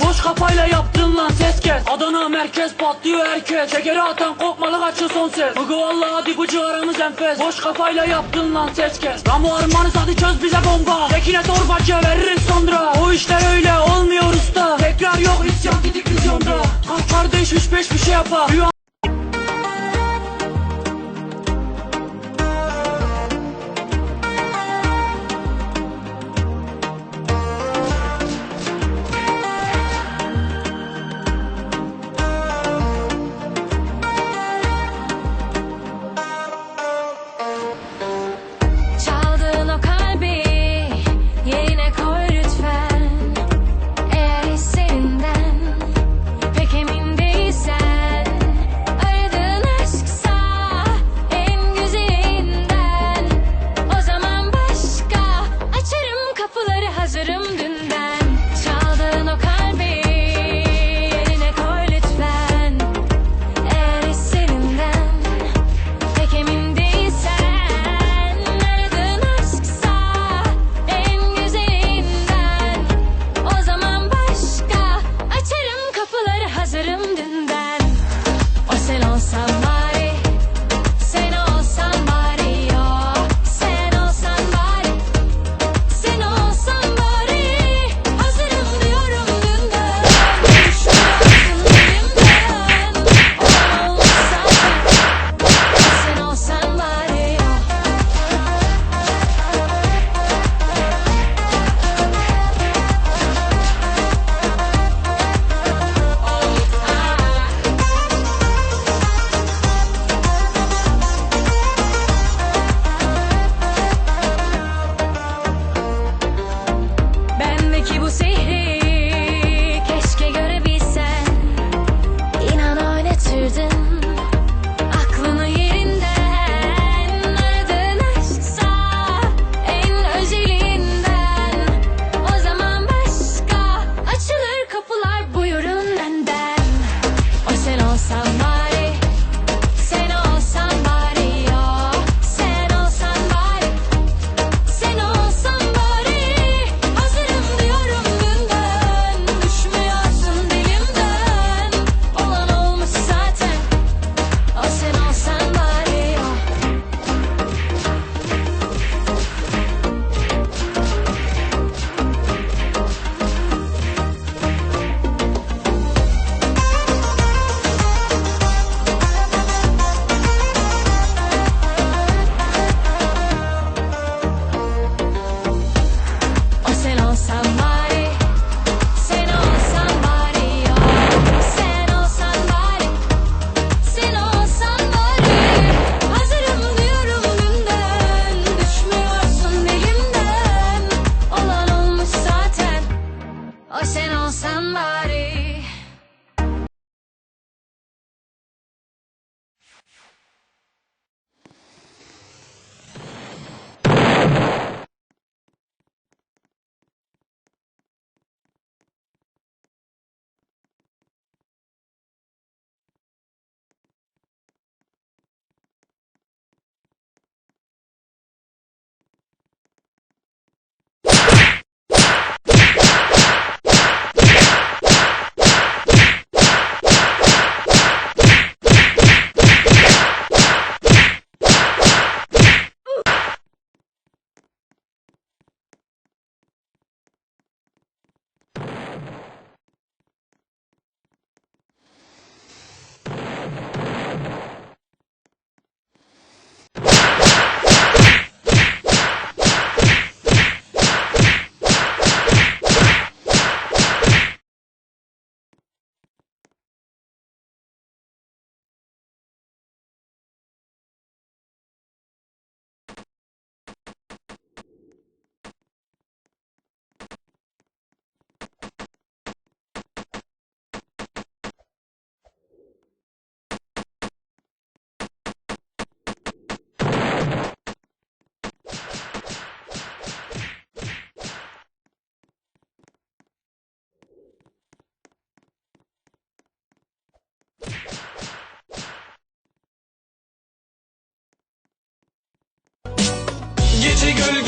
Boş kafayla yaptın lan ses kes. Adana merkez patlıyor herkes. Şekeri atan kopmalı kaçın son ses. Bıgı valla hadi bıcı aramız enfes. Boş kafayla yaptın lan ses kes. Ramo armanız hadi çöz bize bomba. Tekine torbacı veririz sonra. O işler öyle olmuyor usta. Tekrar yok isyan gidik vizyonda. Kaç kardeş üç beş bir şey yapar. hazırım dünden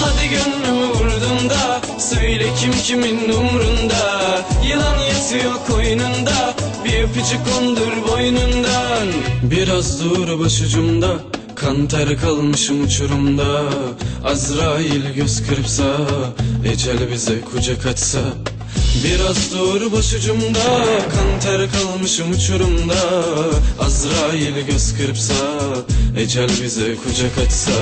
Hadi gönlümü vurdun da söyle kim kimin umrunda. Yılan yatıyor koynunda bir öpücük kondur boynundan. Biraz dur başucumda Kan ter kalmışım uçurumda. Azrail göz kırpsa Ecel bize kucak açsa Biraz dur başucumda Kan ter kalmışım uçurumda. Azrail göz kırpsa Ecel bize kucak açsa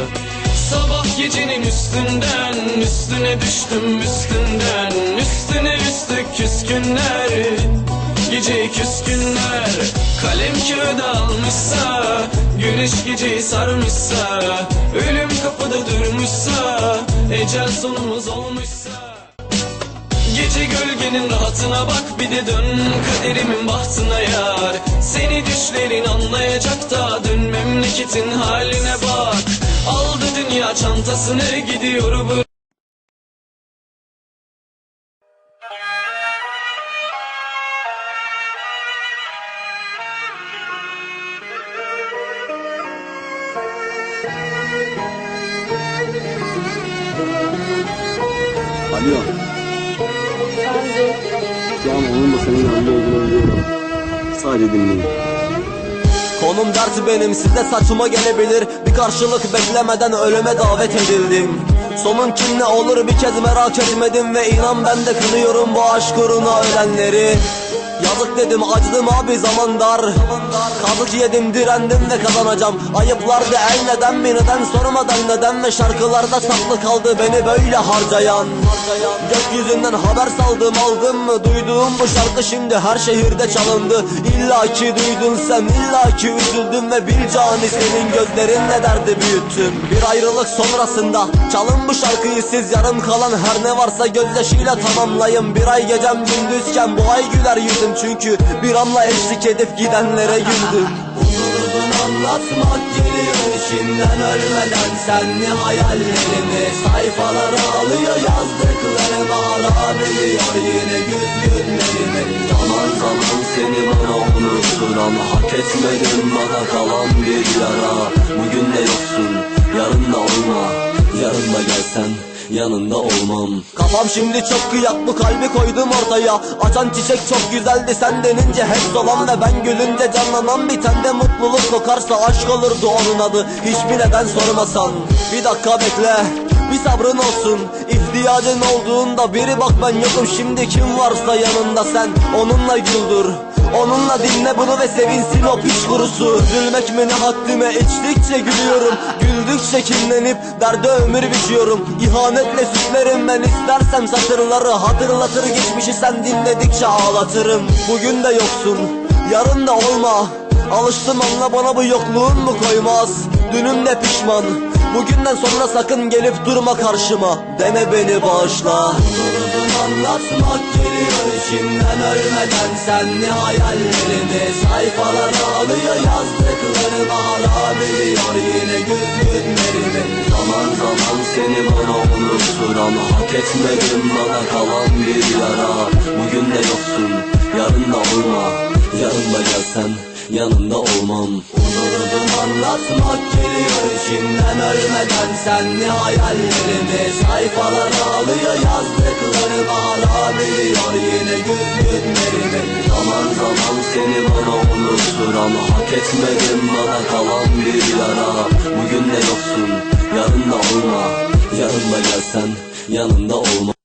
Sabah gecenin üstünden Üstüne düştüm üstünden Üstüne üstlük küskünler Gece küskünler. Kalem kağıda almışsa Güneş geceyi sarmışsa Ölüm kapıda durmuşsa Ecel sonumuz olmuşsa. Gece gölgenin rahatına bak bir de dön kaderimin bahtına yar. Seni düşlerin anlayacak da dön memleketin dünya çantasını gidiyor bu Alo. Şu an onun da senin yanında olduğunu biliyorum. Sadece dinleyin. Konum dert benim size saçıma gelebilir Karşılık beklemeden ölüme davet edildim. Sonun kim ne olur bir kez merak etmedim Ve inan ben de kınıyorum bu aşk uğruna ölenleri Yazık dedim acıdım abi zaman dar. Kazık yedim direndim ve kazanacağım. Ayıplardı el neden mi neden sormadan neden Ve şarkılarda saklı kaldı beni böyle harcayan. Gökyüzünden haber saldım aldım mı Duyduğum bu şarkı şimdi her şehirde çalındı. İlla ki duydun sen illa ki üzüldüm Ve bir cani senin gözlerinle derdi büyüttüm. Bir ayrılık sonrasında çalın bu şarkıyı siz Yarım kalan her ne varsa gözyaşıyla tamamlayın. Bir ay gecem gündüzken bu ay güler yüzüm Çünkü bir anla eşlik edip gidenlere güldüm Unuturdum anlatmak geliyor içimden ölmeden senli hayallerimi Sayfaları alıyor yazdıklarım ağrabiliyor yine güz günlerimi Zaman zaman seni bana unuttur ama hak etmedim bana kalan bir yara. Bugün de yoksun yarın da olma yarın da gelsen yanında olmam. Kafam şimdi çok kıyak bu kalbi koydum ortaya. Açan çiçek çok güzeldi sen denince hep dolan Ve ben gülünce canlanan bir tane mutluluk kokarsa Aşk olurdu onun adı. Hiçbir neden sormasan Bir dakika bekle bir sabrın olsun. İhtiyacın olduğunda biri bak ben yokum şimdi kim varsa yanında sen Onunla güldür Onunla dinle bunu ve sevinsin o piç kurusu. Üzülmek mi ne haddime? İçtikçe gülüyorum. Güldükçe kinlenip derde ömür biçiyorum. İhanetle süslerim ben istersem satırları. Hatırlatır geçmişi sen dinledikçe ağlatırım. Bugün de yoksun yarın da olma Alıştım anla bana bu yokluğun mu koymaz? Dünüm de pişman. Bugünden sonra sakın gelip durma karşıma. Deme beni bağışla. Durdum anlatmak geliyor içimden. Ölmeden Senli hayallerimi sayfalara alıyor Yazdıklarım ağrabiliyor yine güz günlerimi Zaman zaman seni bana unuttur ama hak etmedim bana kalan bir yara. Bugün de yoksun yarın da olma. Yarın da gelsen yanında olmam. Unuturdum anlatmak geliyor içimden ölmeden. Senli hayallerimi sayfalara alıyor Yazdıklarım ağrabiliyor yine güz günlerimi Zaman zaman seni bana unuttur ama hak etmedim bana kalan bir yara. Bugün de yoksun yarın da olma. Yarın da gelsen yanında olmam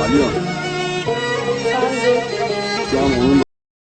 아 니.